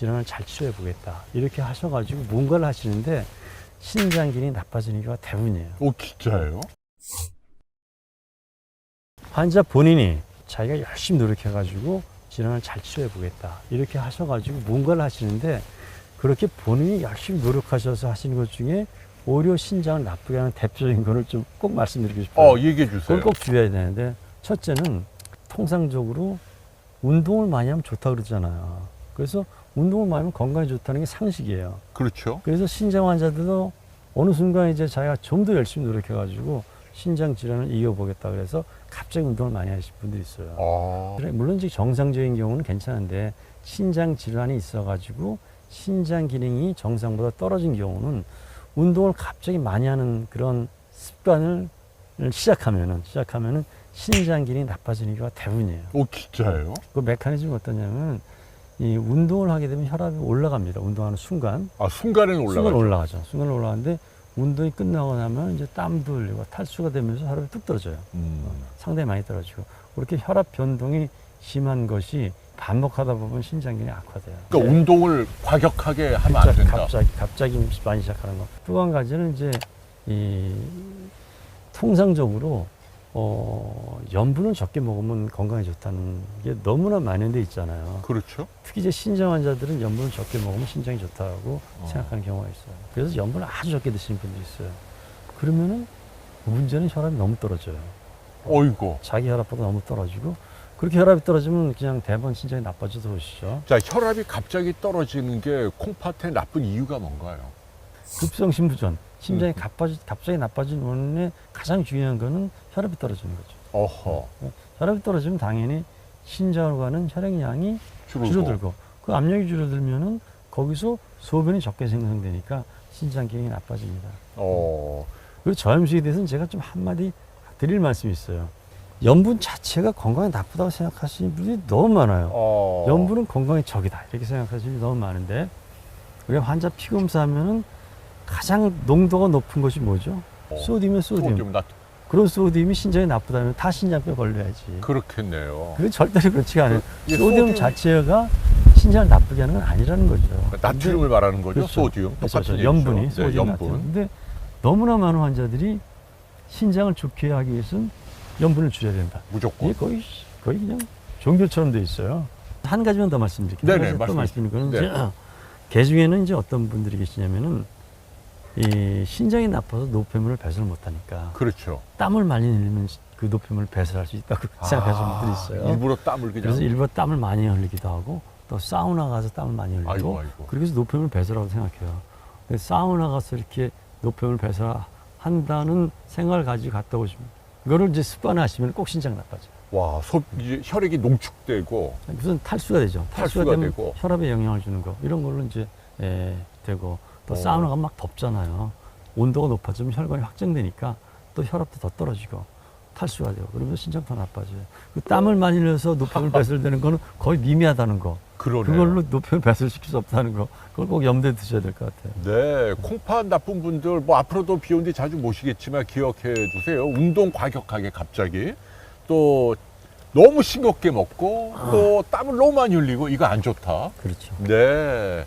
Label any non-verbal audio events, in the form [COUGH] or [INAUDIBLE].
질환을 잘 치료해 보겠다. 이렇게 하셔가지고 뭔가를 하시는데 신장 기능이 나빠지는 경우가 대부분이에요. 오, 진짜예요? 환자 본인이 자기가 열심히 노력해가지고 질환을 잘 치료해 보겠다. 이렇게 하셔가지고 뭔가를 하시는데 그렇게 본인이 열심히 노력하셔서 하시는 것 중에 오히려 신장을 나쁘게 하는 대표적인 거를 좀 꼭 말씀드리고 싶어요. 어, 얘기해 주세요. 그걸 꼭 주의해야 되는데 첫째는 통상적으로 운동을 많이 하면 좋다 그러잖아요. 그래서 운동을 많이 하면 건강에 좋다는 게 상식이에요. 그렇죠. 그래서 신장 환자들도 어느 순간 이제 자기가 좀 더 열심히 노력해가지고 신장 질환을 이겨보겠다 그래서 갑자기 운동을 많이 하시는 분들이 있어요. 아, 물론 이제 정상적인 경우는 괜찮은데 신장 질환이 있어가지고 신장 기능이 정상보다 떨어진 경우는 운동을 갑자기 많이 하는 그런 습관을 시작하면은 시작하면은 신장 기능이 나빠지는 경우가 대부분이에요. 오, 진짜예요? 그 메커니즘이 어떠냐면 이 운동을 하게 되면 혈압이 올라갑니다. 운동하는 순간 아, 순간에 올라가죠. 순간 올라가죠. 순간 올라가는데 운동이 끝나고 나면 이제 땀도 흘리고 탈수가 되면서 혈압이 뚝 떨어져요. 음. 상당히 많이 떨어지고 그렇게 혈압 변동이 심한 것이 반복하다 보면 신장 기능이 악화돼요. 그러니까 운동을 과격하게 하면 안 갑자기, 된다. 갑자기 갑자기 많이 시작하는 거. 또 한 가지는 이제 이 통상적으로 어, 염분을 적게 먹으면 건강에 좋다는 게 너무나 많은 데 있잖아요. 그렇죠. 특히 이제 신장 환자들은 염분을 적게 먹으면 신장이 좋다고 어. 생각하는 경우가 있어요. 그래서 염분을 아주 적게 드시는 분들이 있어요. 그러면은 문제는 혈압이 너무 떨어져요. 어이고. 자기 혈압보다 너무 떨어지고 그렇게 혈압이 떨어지면 그냥 대부분 신장이 나빠져서 오시죠. 자, 혈압이 갑자기 떨어지는 게 콩팥에 나쁜 이유가 뭔가요? 급성 심부전, 심장이 음. 갑자기, 갑자기 나빠진 원인의 가장 중요한 거는 혈압이 떨어지는 거죠. 어허. 혈압이 떨어지면 당연히 신장으로 가는 혈액량이 줄어들고. 줄어들고 그 압력이 줄어들면은 거기서 소변이 적게 생성되니까 신장 기능이 나빠집니다. 어. 그리고 저염식에 대해서는 제가 좀 한마디 드릴 말씀이 있어요. 염분 자체가 건강에 나쁘다고 생각하시는 분들이 너무 많아요. 어. 염분은 건강에 적이다 이렇게 생각하시는 분이 너무 많은데 우리 환자 피 검사하면은 가장 농도가 높은 것이 뭐죠? 어. 소디움이면 소디움. 소디움 나 그런 소디움이 신장에 나쁘다면 다 신장병 걸려야지. 그렇겠네요. 그게 절대로 그렇지가 않아요. 이게 소디움 소디움- 자체가 신장을 나쁘게 하는 건 아니라는 거죠. 나트륨을 말하는 거죠. 그렇죠. 소디움. 그렇죠. 똑같은 그렇죠. 염분이. 소디움 네, 나트륨. 염분. 근데 너무나 많은 환자들이 신장을 좋게 하기 위해서는 염분을 줄여야 된다. 무조건. 거의 거의 그냥 종교처럼 돼 있어요. 한 가지만 더 말씀드릴게요. 네네, 또 말씀해 말씀드리는 거는 네. 이제 개 [CLEARS THROAT] 중에는 이제 어떤 분들이 계시냐면은 이 신장이 나빠서 노폐물을 배설 못하니까 그렇죠. 땀을 많이 흘리면 그 노폐물을 배설할 수 있다고 [LAUGHS] 생각하시는 아, 분들이 있어요. 일부러 땀을 그냥. 그래서 일부러 땀을 많이 흘리기도 하고 또 사우나 가서 땀을 많이 흘리고 아이고, 아이고. 해서 노폐물 배설하고 생각해요. 근데 사우나 가서 이렇게 노폐물 배설한다는 생각을 가지고 갔다 오시면 그거를 이제 습관화하시면 꼭 신장 나빠져요. 와, 소, 이제 혈액이 농축되고. 무슨 탈수가 되죠. 탈수가, 탈수가 되면 되고. 혈압에 영향을 주는 거 이런 걸로 이제 예, 되고 또 어. 사우나가 막 덥잖아요. 온도가 높아지면 혈관이 확장되니까 또 혈압도 더 떨어지고 탈수가 되고 그러면서 신장 더 나빠져요. 그 땀을 많이 흘려서 노폐물 배설되는 거는 거의 미미하다는 거. 그러네요. 그걸로 노폐물 배설시킬 수 없다는 거. 그걸 꼭 염두에 두셔야 될 것 같아요. 네, 콩팥 나쁜 분들 뭐 앞으로도 비온뒤 자주 모시겠지만 기억해 두세요. 운동 과격하게 갑자기 또 너무 싱겁게 먹고 또 땀을 너무 많이 흘리고 이거 안 좋다. 그렇죠. 네.